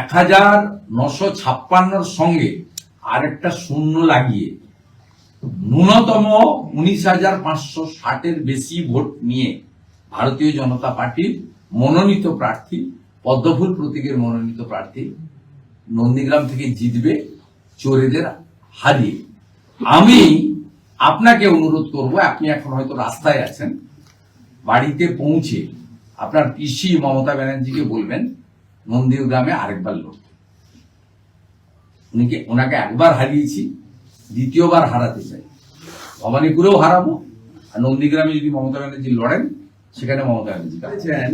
এক হাজার নশো ছাপ্পান্নর সঙ্গে আরেকটা শূন্য লাগিয়ে ন্যূনতম উনিশ হাজার পাঁচশো ষাটের বেশি ভোট নিয়ে ভারতীয় জনতা পার্টির মনোনীত প্রার্থী, পদ্মফুল প্রতীকের মনোনীত প্রার্থী নন্দীগ্রাম থেকে জিতবে চোরেদের হারিয়ে। আমি আপনাকে অনুরোধ করব, আপনি এখন হয়তো রাস্তায় আছেন, বাড়িতে পৌঁছে আপনার পিসি মমতা ব্যানার্জিকে বলবেন নন্দীগ্রামে আরেকবার লড়তে উনিকে ওনাকে একবার হারিয়েছি দ্বিতীয়বার হারাতে চাই। ভবানীপুরেও হারাবো আর নন্দীগ্রামে যদি মমতা ব্যানার্জি লড়েন সেখানে মমতা ব্যানার্জি পেয়েছেন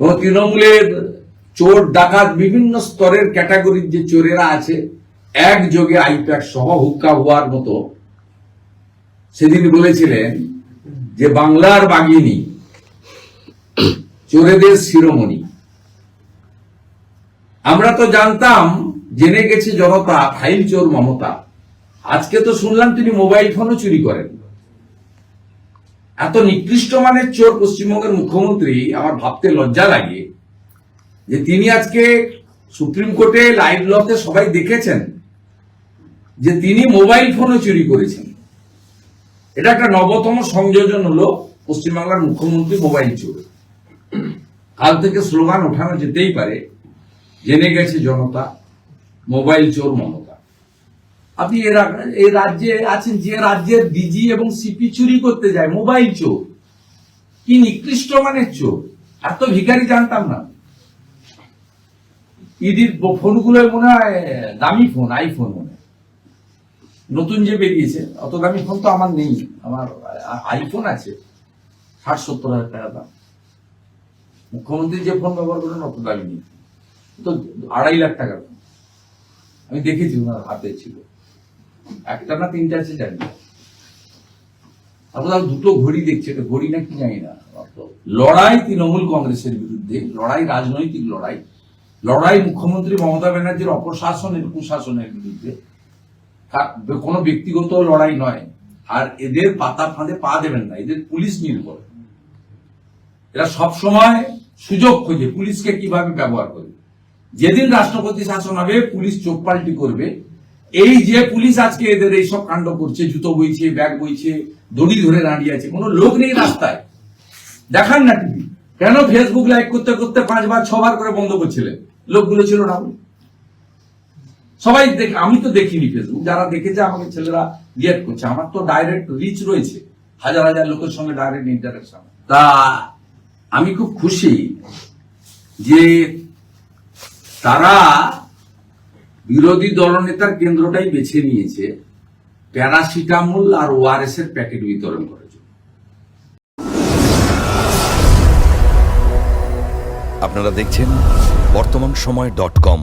কোন তৃণমূলের চোর ডাকাত বিভিন্ন স্তরের ক্যাটাগরির যে চোরেরা আছে একযোগে আইপ্যাক সহ হুক্কা হওয়ার মতো। সেদিন বলেছিলেন যে বাংলার বাগিনী চোরেদের শিরোমণি। আমরা তো জানতাম, জেনে গেছে জনতা ফাইল চোর মমতা। আজকে তো শুনলাম তিনি মোবাইল ফোনও চুরি করেন। এত নিকৃষ্ট মানের চোর পশ্চিমবঙ্গের মুখ্যমন্ত্রী, আমার ভাবতে লজ্জা লাগে যে তিনি আজকে সুপ্রিম কোর্টে লাইভ লতে সবাই দেখেছেন যে তিনি মোবাইল ফোনও চুরি করেছেন। এটা একটা নবতম সংযোজন হলো পশ্চিমবাংলার মুখ্যমন্ত্রী মোবাইল চোর। কাল থেকে স্লোগান ওঠানো যেতেই পারে, জেনে গেছে জনতা, মোবাইল চোর মমতা। আপনি এই রাজ্যে আছেন, যে রাজ্যের ডিজি এবং সিপি চুরি করতে যায়, মোবাইল চোর। কি নিকৃষ্ট মানের চোর? এত ভিখারি জানতাম না। ইডির ফোনগুলো মনে হয়, দামি ফোন, আইফোন মনে নতুন যে বেরিয়েছে, অত দামি ফোন তো আমার নেই। আমার আইফোন আছে, ষাট সত্তর হাজার টাকা দাম। মুখ্যমন্ত্রী যে ফোন ব্যবহার করেন অত দামি নেই। তো আড়াই লাখ টাকার ফোন আমি দেখেছি ওনার হাতে ছিল। একটা না তিনটা আছে, জানি তারপর দুটো ঘড়ি দেখছে এটা ঘড়ি না কি জানি না। লড়াই তৃণমূল কংগ্রেসের বিরুদ্ধে, লড়াই রাজনৈতিক লড়াই লড়াই মুখ্যমন্ত্রী মমতা ব্যানার্জির অপশাসনের, কুশাসনের বিরুদ্ধে। কোনো ব্যক্তিগত লড়াই নয়। আর এদের পাতা ফাঁদে পা দেবেন না, এদের পুলিশ নির্ভর। এরা সব সময় সুযোগ খোঁজে, পুলিশকে কীভাবে ব্যবহার করে যেদিন রাষ্ট্রপতি শাসন হবে, পুলিশ চোখ পাল্টি করবে। এই যে পুলিশ আজকে এদের এইসব কাণ্ড করছে, জুতো বইছে, ব্যাগ বইছে, দড়ি ধরে দাঁড়িয়ে আছে, কোনো লোক নেই রাস্তায়। দেখান না টিভি। কেন ফেসবুক লাইভ করতে করতে পাঁচবার, ছবার করে বন্ধ করছিলেন? লোকগুলো ছিল না। সবাই দেখ, আমি তো দেখিনি ফেসবুক যারা দেখেছে, আমাকে ছেলেরা রিয়াক্ট করছে। আমার তো ডাইরেক্ট রিচ রয়েছে। হাজার হাজার লোকের সঙ্গে ডাইরেক্ট ইন্টারাকশন তা আমি খুব খুশি যে তারা বিরোধী দলনেতার কেন্দ্রটাই বেছে নিয়েছে, প্যারাসিটামল আর ওআরএস এর প্যাকেট বিতরণ করে আপনারা দেখছেন বর্তমান সময় ডট কম।